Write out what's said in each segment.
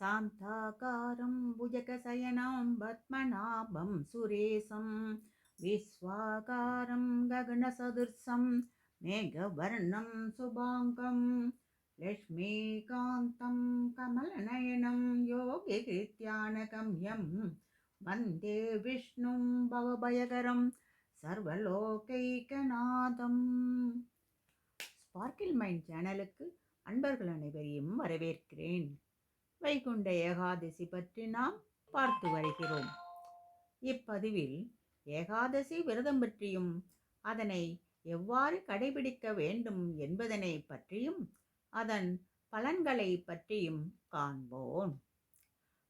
शान्ताकारं भुजगशयनं पद्मनाभं सुरेशं विश्वाकारं गगनसदृशं मेघवर्णं शुभाङ्गं लक्ष्मीकान्तं कमलनयनं योगिकृत्यानगम्यं वन्दे विष्णुं भवभयकरं சர்வலோகைகநாதம் ஸ்பார்க்கில் மைண்ட் சேனலுக்கு அன்பர்கள் அனைவரையும் வரவேற்கிறேன் வைகுண்ட ஏகாதசி பற்றி நாம் பார்த்து வருகிறோம். இப்பதிவில் ஏகாதசி விரதம் பற்றியும் அதனை எவ்வாறு கடைபிடிக்க வேண்டும் என்பதனை பற்றியும் அதன் பலன்களை பற்றியும் காண்போம்.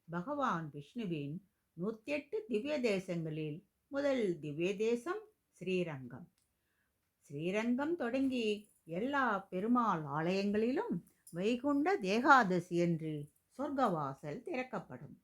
பகவான் விஷ்ணுவின் நூற்றெட்டு திவ்ய தேசங்களில் முதல் திவ்ய தேசம் ஸ்ரீரங்கம். ஸ்ரீரங்கம் தொடங்கி எல்லா பெருமாள் ஆலயங்களிலும் வைகுண்ட தேகாதசி என்று சொர்க்கவாசல் திறக்கப்படும்.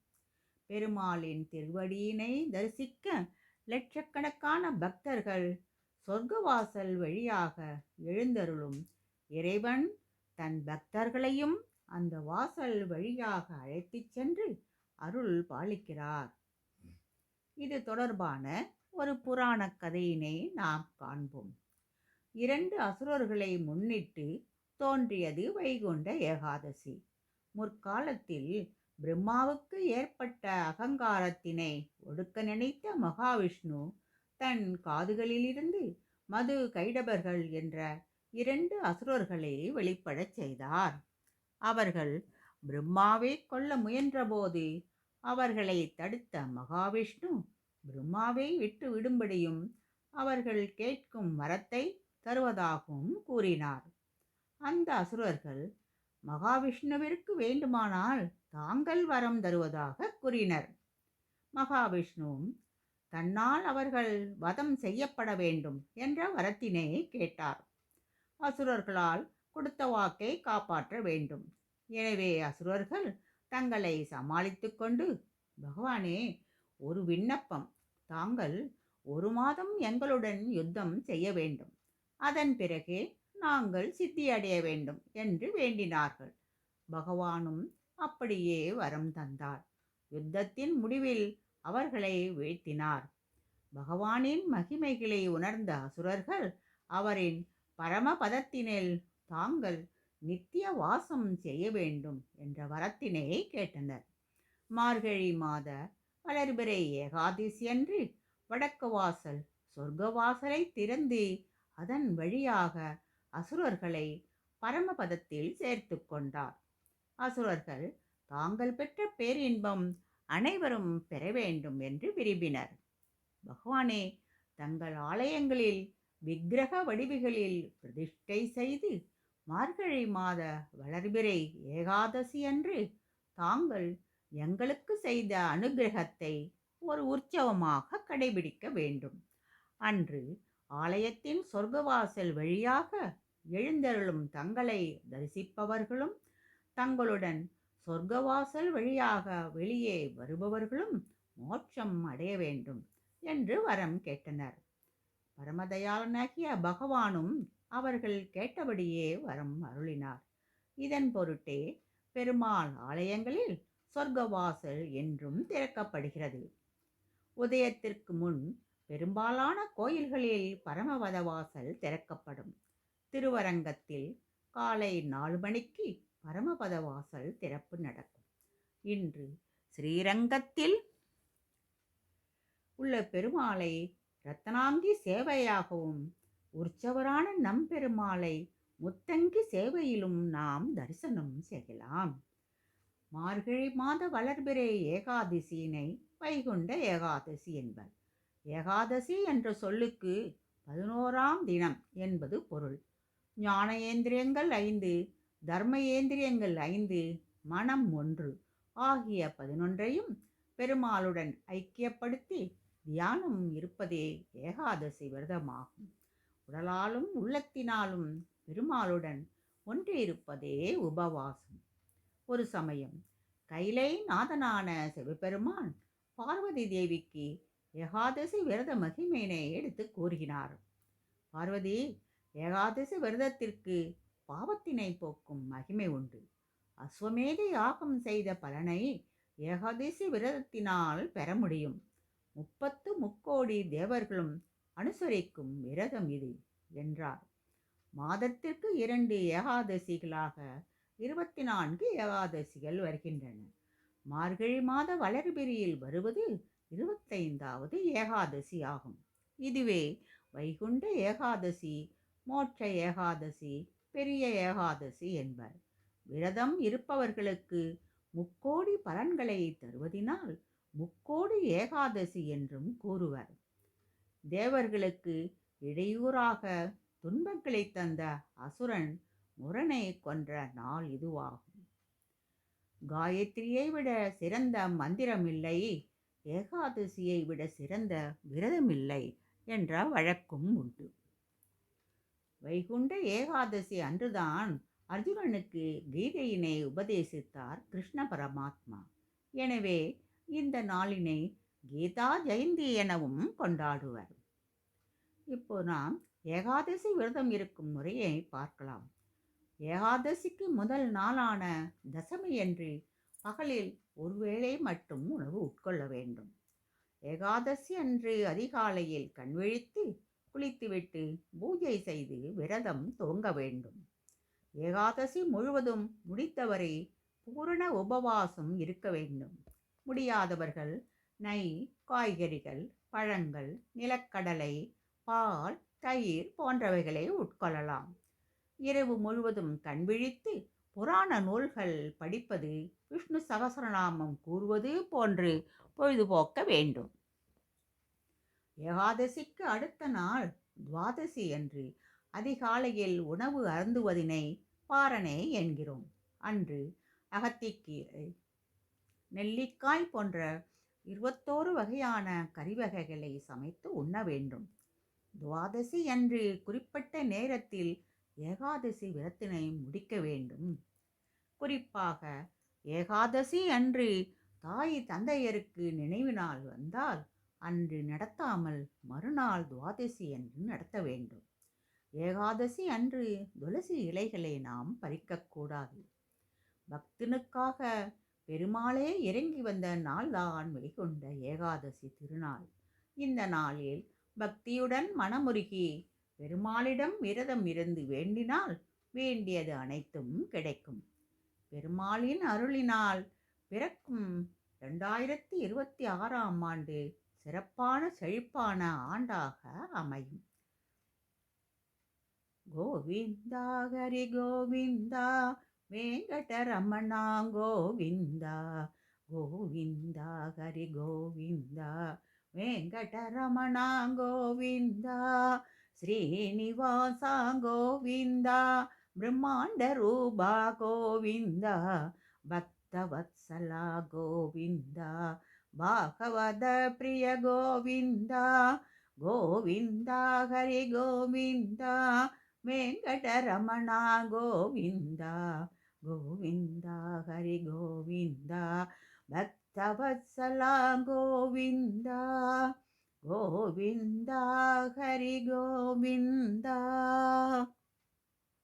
பெருமாளின் திருவடியினை தரிசிக்க லட்சக்கணக்கான பக்தர்கள் சொர்க்கவாசல் வழியாக எழுந்தருளும் இறைவன் தன் பக்தர்களையும் அந்த வாசல் வழியாக அழைத்துச் சென்று அருள் பாலிக்கிறார். இது தொடர்பான ஒரு புராண கதையினை நாம் காண்போம். இரண்டு அசுரர்களை முன்னிட்டு தோன்றியது வைகுண்ட ஏகாதசி. முற்காலத்தில் பிரம்மாவுக்கு ஏற்பட்ட அகங்காரத்தினை ஒடுக்க நினைத்த மகாவிஷ்ணு தன் காதுகளிலிருந்து மது கைடபர்கள் என்ற இரண்டு அசுரர்களை வெளிப்படச் செய்தார். அவர்கள் பிரம்மாவை கொல்ல முயன்றபோது அவர்களை தடுத்த மகாவிஷ்ணு பிரம்மாவை விட்டு விடும்படியும் அவர்கள் கேட்கும் மரத்தை தருவதாகவும் கூறினார். அந்த அசுரர்கள் மகாவிஷ்ணுவிற்கு வேண்டுமானால் தாங்கள் வரம் தருவதாக கூறினர். மகாவிஷ்ணுவும் தன்னால் அவர்கள் வதம் செய்யப்பட வேண்டும் என்ற வரத்தினை கேட்டார். அசுரர்களால் கொடுத்த வாக்கை காப்பாற்ற வேண்டும். எனவே அசுரர்கள் தங்களை சமாளித்து கொண்டு பகவானே ஒரு விண்ணப்பம். தாங்கள் ஒரு மாதம் எங்களுடன் யுத்தம் செய்ய வேண்டும். அதன் பிறகே நாங்கள் சித்தியடைய வேண்டும் என்று வேண்டினார்கள். பகவானும் அப்படியே வரம் தந்தார். யுத்தத்தின் முடிவில் அவர்களை வீழ்த்தினார். பகவானின் மகிமைகளை உணர்ந்த அசுரர்கள் அவரின் பரமபதத்தினில் தாங்கள் நித்திய வாசம் செய்ய வேண்டும் என்ற வரத்தினை கேட்டனர். மார்கழி மாத வளர்பிறை ஏகாதசி அன்று வடக்கு வாசல் சொர்க்க வாசலை திறந்து அதன் வழியாக அசுரர்களை பரமபதத்தில் சேர்த்து கொண்டார். அசுரர்கள் தாங்கள் பெற்ற பேரின்பம் அனைவரும் பெற வேண்டும் என்று விரும்பினர். பகவானே தங்கள் ஆலயங்களில் விக்கிரக வடிவுகளில் பிரதிஷ்டை செய்து மார்கழி மாத வளர்பிறை ஏகாதசி அன்று தாங்கள் எங்களுக்கு செய்த அனுகிரகத்தை ஒரு உற்சவமாக கடைபிடிக்க வேண்டும். அன்று ஆலயத்தின் சொர்க்கவாசல் வழியாக எழுந்தருளும் தங்களை தரிசிப்பவர்களும் தங்களுடன் சொர்க்கவாசல் வழியாக வெளியே வருபவர்களும் மோட்சம் அடைய வேண்டும் என்று வரம் கேட்டனர். பரமதயாளனாகிய பகவானும் அவர்கள் கேட்டபடியே வரம் அருளினார். இதன் பொருட்டே பெருமாள் ஆலயங்களில் சொர்க்கவாசல் என்றும் திறக்கப்படுகிறது. உதயத்திற்கு முன் பெரும்பாலான கோயில்களில் பரமவத வாசல் திறக்கப்படும். திருவரங்கத்தில் காலை நாலு மணிக்கு பரமபத வாசல் திறப்பு நடக்கும். இன்று ஸ்ரீரங்கத்தில் உள்ள பெருமாளை ரத்தனாங்கி சேவையாகவும் உற்சவரான நம்பெருமாளை முத்தங்கி சேவையிலும் நாம் தரிசனம் செய்யலாம். மார்கழி மாத வளர்பிறை ஏகாதசியினை வைகுண்ட ஏகாதசி என்பர். ஏகாதசி என்ற சொல்லுக்கு பதினோராம் தினம் என்பது பொருள். ஞானேந்திரியங்கள் ஐந்து தர்மேந்திரியங்கள் ஐந்து மனம் ஒன்று. ஆகிய பதினொன்றையும் பெருமாளுடன் ஐக்கியப்படுத்தி தியானம் இருப்பதே ஏகாதசி விரதமாகும். உடலாலும் உள்ளத்தினாலும் பெருமாளுடன் ஒன்றிருப்பதே உபவாசம். ஒரு சமயம் கைலை நாதனான சிவபெருமான் பார்வதி தேவிக்கு ஏகாதசி விரத மகிமையினை எடுத்து கூறுகிறார். பார்வதி ஏகாதசி விரதத்திற்கு பாவத்தினை போக்கும் மகிமை உண்டு. அஸ்வமேத யாகம் செய்த பலனை ஏகாதசி விரதத்தினால் பெற முடியும். முப்பத்து முக்கோடி தேவர்களும் அனுசரிக்கும் விரதம் இது என்றார். மாதத்திற்கு இரண்டு ஏகாதசிகளாக இருபத்தி நான்கு ஏகாதசிகள் வருகின்றன. மார்கழி மாத வளர்பிரியில் வருவது இருபத்தைந்தாவது ஏகாதசி ஆகும். இதுவே வைகுண்ட ஏகாதசி மோட்ச ஏகாதசி பெரிய ஏகாதசி என்பர். விரதம் இருப்பவர்களுக்கு முக்கோடி பலன்களை தருவதினால் முக்கோடி ஏகாதசி என்றும் கூறுவர். தேவர்களுக்கு இடையூறாக துன்பங்களை தந்த அசுரன் முரணை கொன்ற நாள் இதுவாகும். காயத்ரியை விட சிறந்த மந்திரமில்லை ஏகாதசியை விட சிறந்த விரதமில்லை என்ற வழக்கும் உண்டு. வைகுண்ட ஏகாதசி அன்றுதான் அர்ஜுனனுக்கு கீதையினை உபதேசித்தார் கிருஷ்ண பரமாத்மா. எனவே இந்த நாளினை கீதா ஜெயந்தி எனவும் கொண்டாடுவர். இப்போ நாம் ஏகாதசி விரதம் இருக்கும் முறையை பார்க்கலாம். ஏகாதசிக்கு முதல் நாளான தசமி பகலில் ஒருவேளை மட்டும் உணவு உட்கொள்ள வேண்டும். ஏகாதசி அன்று அதிகாலையில் கண்விழித்து குளித்துவிட்டு பூஜை செய்து விரதம் துவங்க வேண்டும். ஏகாதசி முழுவதும் முடித்தவரை பூரண உபவாசம் இருக்க வேண்டும். முடியாதவர்கள் நெய் காய்கறிகள் பழங்கள் நிலக்கடலை பால் தயிர் போன்றவைகளை உட்கொள்ளலாம். இரவு முழுவதும் கண்விழித்து புராண நூல்கள் படிப்பது விஷ்ணு சகசரநாமம் கூறுவது போன்று பொழுதுபோக்க வேண்டும். ஏகாதசிக்கு அடுத்த நாள் துவாதசி என்று அதிகாலையில் உணவு அருந்துவதினை பாரணே என்கிறோம். அன்று அகத்திக்கீரை நெல்லிக்காய் போன்ற இருபத்தோரு வகையான கறிவகைகளை சமைத்து உண்ண வேண்டும். துவாதசி என்று குறிப்பிட்ட நேரத்தில் ஏகாதசி விரத்தினை முடிக்க வேண்டும். குறிப்பாக ஏகாதசி அன்று தாய் தந்தையருக்கு நினைவினால் வந்தால் அன்று நடத்தாமல் மறுநாள் துவாதசி அன்று நடத்த வேண்டும். ஏகாதசி அன்று துளசி இலைகளை நாம் பறிக்கக்கூடாது பக்தனுக்காக பெருமாளே இறங்கி வந்த நாள்தான் வெளிக்கொண்ட ஏகாதசி திருநாள். இந்த நாளில் பக்தியுடன் மனமுருகி பெருமாளிடம் விரதம் இருந்து வேண்டினால் வேண்டியது அனைத்தும் கிடைக்கும். பெருமாளின் அருளினால் பிறக்கும் ரெண்டாயிரத்தி இருபத்தி ஆறாம் ஆண்டு சிறப்பான செழிப்பான ஆண்டாக அமையும். கோவிந்தா ஹரி கோவிந்தா வெங்கடரமணா கோவிந்தா கோவிந்தா ஹரி கோவிந்தா வெங்கடரமணா கோவிந்தா ஸ்ரீனிவாசா கோவிந்தா பிரம்மாண்ட ரூபா கோவிந்தா பக்தவத்சலா கோவிந்தா भागवतप्रिय गोविन्द गोविन्द हरिगोविन्द वेङ्कटरमणा गोविन्द गोविन्द हरिगोविन्द भला गोविन्द गोविन्द हरिगोविन्द।